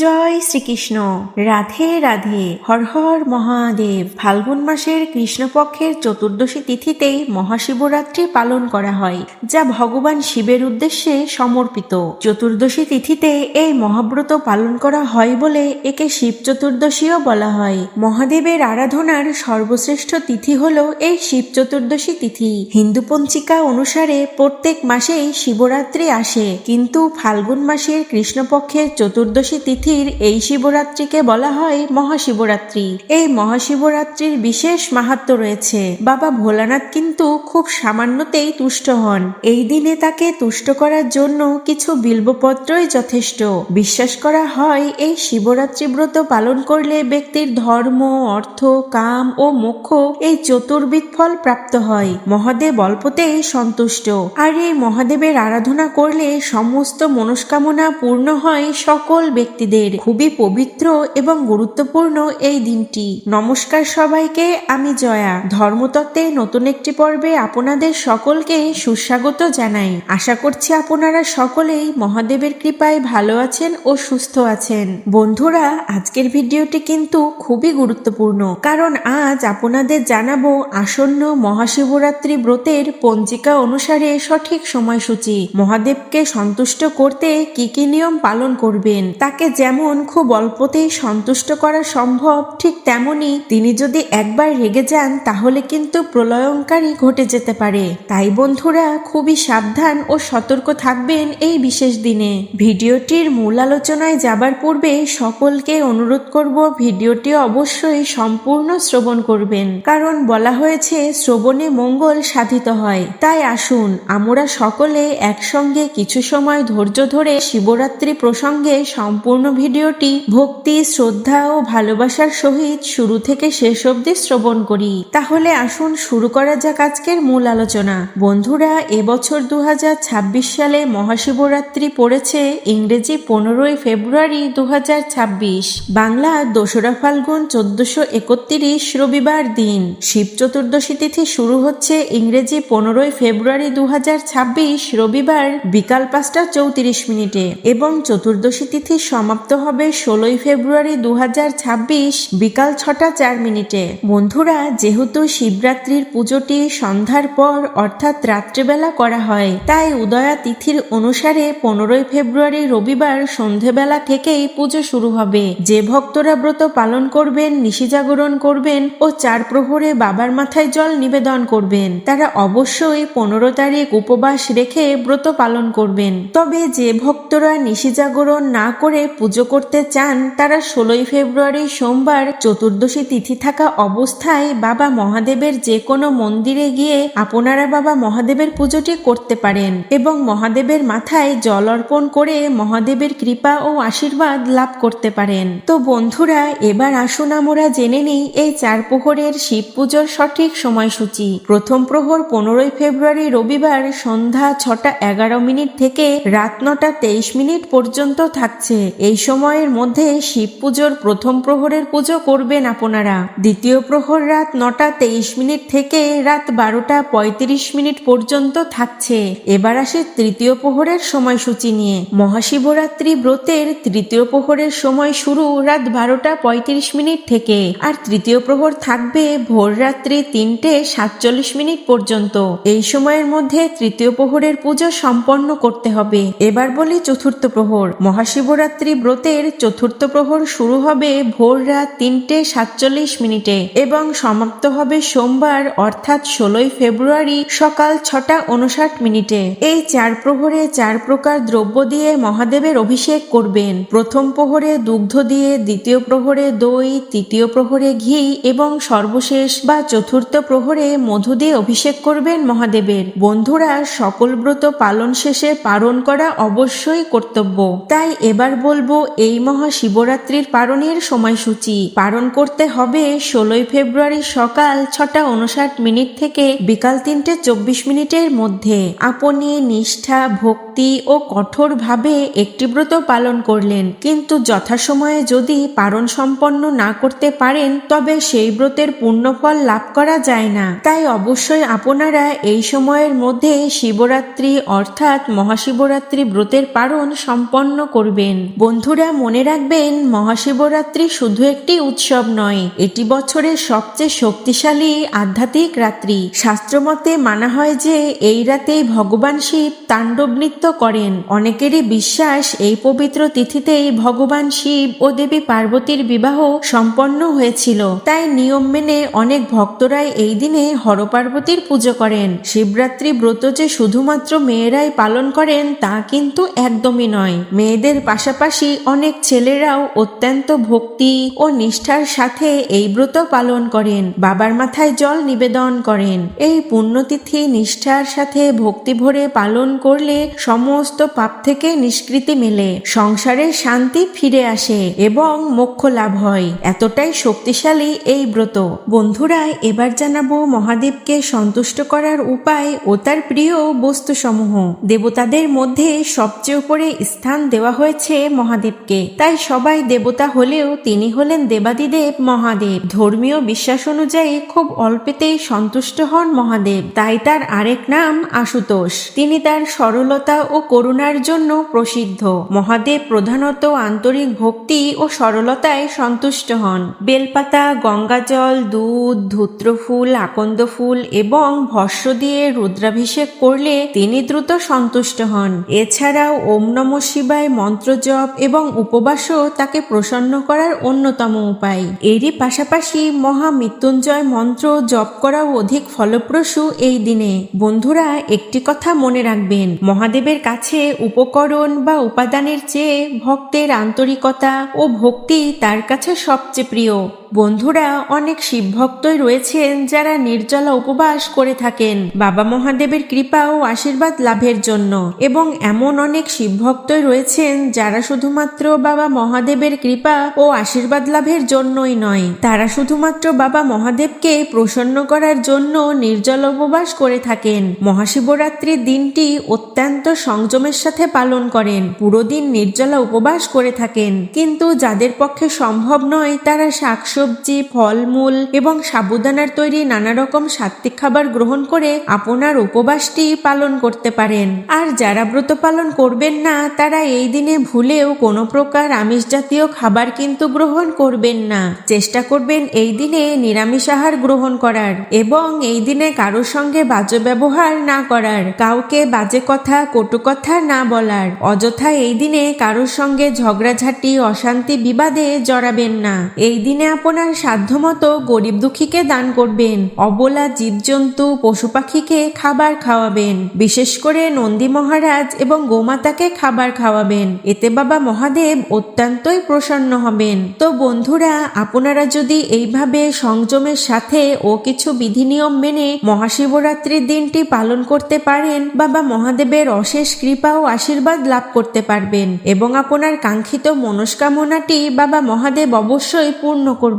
জয় শ্রীকৃষ্ণ। রাধে রাধে। হর হর মহাদেব। ফাল্গুন মাসের কৃষ্ণপক্ষের চতুর্দশী তিথিতে মহাশিবরাত্রি পালন করা হয়, যা ভগবান শিবের উদ্দেশ্যে সমর্পিত। চতুর্দশী তিথিতে এই মহাব্রত পালন করা হয় বলে একে শিব চতুর্দশীও বলা হয়। মহাদেবের আরাধনার সর্বশ্রেষ্ঠ তিথি হল এই শিব চতুর্দশী তিথি। হিন্দু পঞ্চিকা অনুসারে প্রত্যেক মাসেই শিবরাত্রি আসে, কিন্তু ফাল্গুন মাসের কৃষ্ণপক্ষের চতুর্দশী তিথির এই শিবরাত্রিকে বলা হয় মহাশিবরাত্রি। এই মহাশিবরাত্রির বিশেষ মাহাত্ম রয়েছে। বাবা ভোলানাথ কিন্তু খুব সামান্যতেই তুষ্ট হন। এই দিনে তাকে তুষ্ট করার জন্য কিছু বিল্বপত্রই যথেষ্ট। বিশ্বাস করা হয় এই শিবরাত্রি ব্রত পালন করলে ব্যক্তির ধর্ম, অর্থ, কাম ও মোক্ষ এই চতুর্বিধ ফল প্রাপ্ত হয়। মহাদেব অল্পতেই সন্তুষ্ট। আর এই মহাদেবের আরাধনা করলে সমস্ত মনস্কামনা পূর্ণ হয় সকল ব্যক্তিদের খুবই পবিত্র এবং গুরুত্বপূর্ণ এই দিনটি। নমস্কার সবাইকে, আমি জয়া। ধর্মতত্ত্বে নতুন একটি পর্বে আপনাদের সকলকে সুস্বাগত জানাই। আশা করছি আপনারা সকলেই মহাদেবের কৃপায় ভালো আছেন ও সুস্থ আছেন। বন্ধুরা, আজকের ভিডিওটি কিন্তু খুবই গুরুত্বপূর্ণ। কারণ আজ আপনাদের জানাব আসন্ন মহাশিবরাত্রি ব্রতের পঞ্জিকা অনুসারে সঠিক সময়সূচি। মহাদেবকে সন্তুষ্ট করতে কি কি নিয়ম পালন করবেন, তাকে যেমন খুব অল্পতেই সন্তুষ্ট করা সম্ভব, ঠিক তেমনি তিনি যদি একবার রেগে যান, তাহলে কিন্তু প্রলয়ঙ্কারী ঘটে যেতে পারে। তাই বন্ধুরা, খুবই সাবধান ও সতর্ক থাকবেন এই বিশেষ দিনে। ভিডিওটির মূল আলোচনায় যাবার পূর্বে সকলকে অনুরোধ করব ভিডিওটি অবশ্যই সম্পূর্ণ শ্রবণ করবেন। কারণ বলা হয়েছে, শ্রবণে মঙ্গল সাধিত হয়। তাই আসুন, আমরা সকলে একসঙ্গে কিছু সময় ধৈর্য ধরে শিবরাত্রি প্রসঙ্গে সম্পূর্ণ ভিডিওটি ভক্তি, শ্রদ্ধা ও ভালোবাসার সহিত শুরু থেকে শেষ অবধি শ্রবণ করি। তাহলে আসুন শুরু করা যাক আজকের মূল আলোচনা। বন্ধুরা এবছর দু সালে মহাশিবরাত্রি পড়েছে ইংরেজি পনেরোই ফেব্রুয়ারি দু বাংলা দোসরা ফাল্গুন চোদ্দশো একত্রিশ রবিবার দিন। শিব চতুর্দশী তিথি শুরু হচ্ছে ইংরেজি পনেরোই ফেব্রুয়ারি দু হাজার ছাব্বিশ রবিবার বিকাল পাঁচটা চৌত্রিশ মিনিটে এবং চতুর্দশী তিথি সমাপ্ত হবে ষোলোই ফেব্রুয়ারি দু বিকাল ছটা চার মিনিটে। বন্ধুরা, যেহেতু শিবরাত্রির পুজোটি সন্ধ্যার পর, অর্থাৎ রাত্রিবেলা করা হয়, তাই উদয়া তিথির অনুসারে পনেরোই ফেব্রুয়ারি রবিবার সন্ধেবেলা থেকেই পুজো শুরু হবে। যে ভক্তরা ব্রত পালন করবেন, নিশি জাগরণ করবেন ও চার প্রহরে বাবার মাথায় জল নিবেদন করবেন, তারা অবশ্যই পনেরো তারিখ উপবাস রেখে ব্রত পালন করবেন। তবে যে ভক্তরা নিশি জাগরণ না করে পুজো করতে চান, তারা ষোলোই ফেব্রুয়ারি সোমবার চতুর্দশী তিথি থাকা অবস্থায় বাবা মহাদেবের যে কোনো মন্দিরে গিয়ে আপনারা বাবা মহাদেবের পুজোটি করতে পারেন এবং মহাদেবের মাথায় জল অর্পণ করে মহাদেবের কৃপা ও আশীর্বাদ লাভ করতে পারেন। তো বন্ধুরা, এবার আসুন আমরা জেনে নিই এই চার প্রহরের শিব পুজোর সঠিক সময়সূচি। প্রথম প্রহর পনেরোই ফেব্রুয়ারি রবিবার সন্ধ্যা ছটা এগারো মিনিট থেকে রাত নটা তেইশ মিনিট পর্যন্ত থাকছে। এই সময়ের মধ্যে শিব পুজোর প্রথম প্রহরের পুজো করবেন আপনারা। দ্বিতীয় প্রহর রাত নটা তেইশ মিনিট থেকে রাত বারোটা পঁয়ত্রিশ মিনিট পর্যন্ত থাকছে। এবার আসে তৃতীয় প্রহরের সময়সূচি নিয়ে। মহাশিবরাত্রি ব্রতের তৃতীয় প্রহরের সময় শুরু রাত বারোটা পঁয়ত্রিশ মিনিট থেকে। আর তৃতীয় প্রহর থাকবে ভোর রাত্রি তিনটে সাতচল্লিশ মিনিট পর্যন্ত। এই সময়ের মধ্যে তৃতীয় প্রহরের পুজো সম্পন্ন করতে হবে। এবার বলি চতুর্থ প্রহর। মহাশিবরাত্রি ব্রতের চতুর্থ প্রহর শুরু হবে ভোর রাত তিনটে সাতচল্লিশ মিনিটে এবং সমাপ্ত হবে সোমবার, অর্থাৎ ষোলোই ফেব্রুয়ারি সকাল ছটা উনষাট মিনিটে। এই চার প্রহরে চার প্রকার দ্রব্য দিয়ে মহাদেবের অভিষেক করবেন। প্রথম প্রহরে দুগ্ধ দিয়ে, দ্বিতীয় প্রহরে দই, তৃতীয় প্রহরে ঘি এবং সর্বশেষ বা চতুর্থ প্রহরে মধু দিয়ে অভিষেক করবেন মহাদেবের। বন্ধুরা, সকল ব্রত পালন শেষে পালন করা অবশ্যই কর্তব্য। তাই এবার বলব এই মহা শিবরাত্রির পালনের সময়সূচি পালন করতে হবে ষোলোই ফেব্রুয়ারি সকাল ছটা উনষাট মিনিট থেকে বিকাল তিনটে চব্বিশ মিনিটের মধ্যে। আপনি নিষ্ঠা, ভক্তি ও কঠোরভাবে একটি ব্রত পালন করলেন। কিন্তু যথাসময়ে যদি পারণ সম্পন্ন না করতে পারেন, তবে সেই ব্রতের পুণ্যফল লাভ করা যায় না। তাই অবশ্যই আপনারা এই সময়ের মধ্যে শিবরাত্রি অর্থাৎ মহাশিবরাত্রি ব্রতের পারণ সম্পন্ন করবেন। বন্ধুরা, মনে রাখবেন, মহাশিবরাত্রি শুধু একটি উৎসব নয়, এটি বছরের সবচেয়ে শক্তিশালী আধ্যাত্মিক রাত্রি। শাস্ত্রমতে মানা হয় যে, এই রাতেই ভগবান শিব তাণ্ডব নৃত্য করেন। অনেকেরই বিশ্বাস, এই পবিত্র তিথিতেই ভগবান শিব ও দেবী পার্বতীর বিবাহ সম্পন্ন হয়েছিল। তাই নিয়ম মেনে অনেক ভক্তরাই এই দিনে হরপার্বতীর পুজো করেন। শিবরাত্রি ব্রত যে শুধুমাত্র মেয়েরাই পালন করেন, তা কিন্তু একদমই নয়। মেয়েদের পাশাপাশি অনেক ছেলেরাও অত্যন্ত ভক্তি ও নিষ্ঠার সাথে এই ব্রত পালন করেন, বাবার মাথায় জল নিবেদন করেন। এই পুণ্যতিথি নিষ্ঠার সাথে ভক্তি ভরে পালন করলে সমস্ত পাপ থেকে নিষ্কৃতি মেলে সংসারের শান্তি ফিরে আসে এবং মোক্ষ লাভ হয়। এতটাই শক্তিশালী এই ব্রত। বন্ধুরা, এবার জানাব মহাদেবকে সন্তুষ্ট করার উপায় ও তার প্রিয় বস্তুসমূহ। দেবতাদের মধ্যে সবচেয়ে উপরে স্থান দেওয়া হয়েছে মহাদেবকে। তাই সবাই দেবতা হলেও তিনি হলেন দেবাদিদেব মহাদেব। ধর্মীয় বিশ্বাস অনুযায়ী খুব অল্পেতেই সন্তুষ্ট হন মহাদেব। তাই তার আরেক নাম আশুতোষ। তিনি তার সরলতা ও করুণার জন্য প্রসিদ্ধ। মহাদেব প্রধানত আন্তরিক ভক্তি ও সরলতায় সন্তুষ্ট হন। বেলপাতা, গঙ্গাজল, দুধ, ধূত্রফুল আকন্দ ফুল এবং ভস্য দিয়ে রুদ্রাভিষেক করলে তিনি দ্রুত সন্তুষ্ট হন। এছাড়াও ওম নম শিবায় মন্ত্র জপ এবং উপবাসও তাকে প্রসন্ন করার অন্যতম উপায়। এরই পাশাপাশি মহা মৃত্যুঞ্জয় মন্ত্র জপ করাও অধিক ফলপ্রসূ এই দিনে। বন্ধুরা, একটি কথা মনে রাখবেন। মহাদেবের কাছে উপকরণ বা উপাদানের চেয়ে ভক্তের আন্তরিকতা ও ভক্তি তার কাছে সবচেয়ে প্রিয়। বন্ধুরা, অনেক শিবভক্তই রয়েছেন যারা নির্জলা উপবাস করে থাকেন। বাবা মহাদেবের কৃপা ও আশীর্বাদ লাভের জন্য। এবং এমন অনেক শিবভক্তই রয়েছেন যারা শুধুমাত্র বাবা মহাদেবের কৃপা ও আশীর্বাদ লাভের জন্যই নয়। তারা শুধুমাত্র বাবা মহাদেবকে প্রসন্ন করার জন্য নির্জল উপবাস করে থাকেন। মহাশিবরাত্রির দিনটি অত্যন্ত সংযমের সাথে পালন করেন। পুরো দিন নির্জলা উপবাস করে থাকেন। কিন্তু যাদের পক্ষে সম্ভব নয়, তারা শাকসবজি ফলমূল এবং সাবুদানার তৈরি নানা রকম সাত্বিক খাবার গ্রহণ করে আপনার উপবাসটি পালন করতে পারেন। আর যারা ব্রত পালন করবেন না, তারা এই দিনে ভুলেও কোনো প্রকার আমিষ জাতীয় খাবার কিন্তু গ্রহণ করবেন না। চেষ্টা করবেন এই দিনে নিরামিষ আহার গ্রহণ করার এবং এই দিনে কারোর সঙ্গে বাজে ব্যবহার না করার, কাউকে বাজে কথা, কটু কথা না বলার। অযথা এই দিনে কারোর সঙ্গে ঝগড়াঝাটি, অশান্তি বিবাদে জড়াবেন না। এই দিনে আপনার সাধ্যমতো গরিব দুঃখীকে দান করবেন, অবলা জীবজন্তু পশু পাখিকে খাবার খাওয়াবেন, বিশেষ করে নন্দী মহারাজ এবং গোমাতাকে খাবার খাওয়াবেন। এতে বাবা মহাদেব অত্যন্তই প্রসন্ন হবেন। তো বন্ধুরা, আপনারা যদি এইভাবে সংযমের সাথে ও কিছু বিধি নিয়ম মেনে মহাশিবরাত্রির দিনটি পালন করতে পারেন, বাবা মহাদেবের অশেষ কৃপা ও আশীর্বাদ লাভ করতে পারবেন এবং আপনার কাঙ্ক্ষিত মনস্কামনাটি বাবা মহাদেব অবশ্যই পূর্ণ করবেন।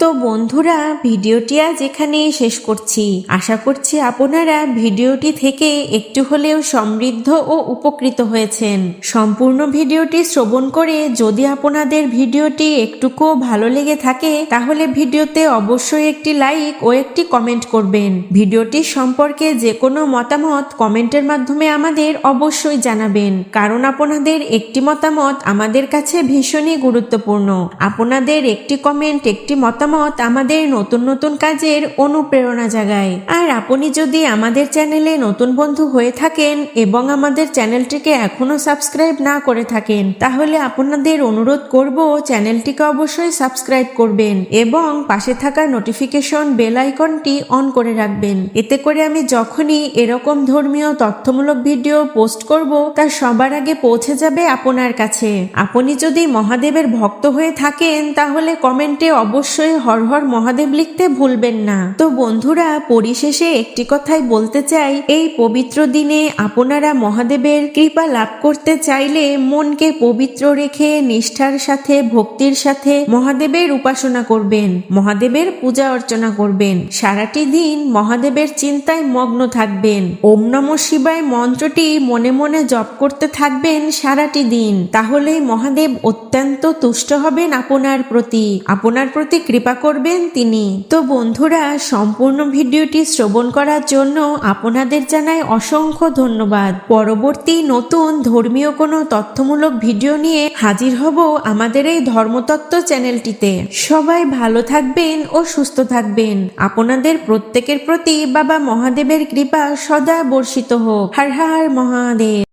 তো বন্ধুরা, ভিডিওটি আজ এখানেই শেষ করছি। আশা করছি আপনারা ভিডিওটি থেকে একটু হলেও সমৃদ্ধ ও উপকৃত হয়েছেন। সম্পূর্ণ ভিডিওটি শ্রবণ করে যদি আপনাদের ভিডিওটি একটুকুও ভালো লেগে থাকে, তাহলে ভিডিওতে অবশ্যই একটি লাইক ও একটি কমেন্ট করবেন। ভিডিওটি সম্পর্কে যে কোনো মতামত কমেন্টের মাধ্যমে আমাদের অবশ্যই জানাবেন। কারণ আপনাদের একটি মতামত আমাদের কাছে ভীষণই গুরুত্বপূর্ণ। আপনাদের একটি কমেন্ট একটি মতামত আমাদের নতুন নতুন কাজের অনুপ্রেরণা জাগায়। আর আপনি যদি আমাদের চ্যানেলে নতুন বন্ধু হয়ে থাকেন এবং আমাদের চ্যানেলটিকে এখনও সাবস্ক্রাইব না করে থাকেন, তাহলে আপনাদের অনুরোধ করব চ্যানেলটিকে অবশ্যই সাবস্ক্রাইব করবেন এবং পাশে থাকা নোটিফিকেশন বেল আইকনটি অন করে রাখবেন। এতে করে আমি যখনই এরকম ধর্মীয় তথ্যমূলক ভিডিও পোস্ট করব, তা সবার আগে পৌঁছে যাবে আপনার কাছে। আপনি যদি মহাদেবের ভক্ত হয়ে থাকেন, তাহলে কমেন্টে অবশ্যই হর হর মহাদেব লিখতে ভুলবেন না। তো বন্ধুরা, পরিশেষে একটি কথাই বলতে চাই। এই পবিত্র দিনে আপনারা মহাদেবের কৃপা লাভ করতে চাইলে মনকে পবিত্র রেখে নিষ্ঠার সাথে, ভক্তির সাথে মহাদেবের উপাসনা করবেন, মহাদেবের পূজা অর্চনা করবেন। সারাটি দিন মহাদেবের চিন্তায় মগ্ন থাকবেন। ওম নম শিবায় মন্ত্রটি মনে মনে জপ করতে থাকবেন সারাটি দিন। তাহলেই মহাদেব অত্যন্ত তুষ্ট হবেন আপনার প্রতি। আপনার প্রতি কৃপা করবেন তিনি। তো বন্ধুরা, সম্পূর্ণ ভিডিওটি শ্রবণ করার জন্য আপনাদের জানাই অসংখ্য ধন্যবাদ। পরবর্তী নতুন ধর্মীয় কোনো তথ্যমূলক ভিডিও নিয়ে হাজির হব আমাদের এই ধর্মতত্ত্ব চ্যানেলটিতে। সবাই ভালো থাকবেন ও সুস্থ থাকবেন। আপনাদের প্রত্যেকের প্রতি বাবা মহাদেবের কৃপা সদা বর্ষিত হোক। হর হর মহাদেব।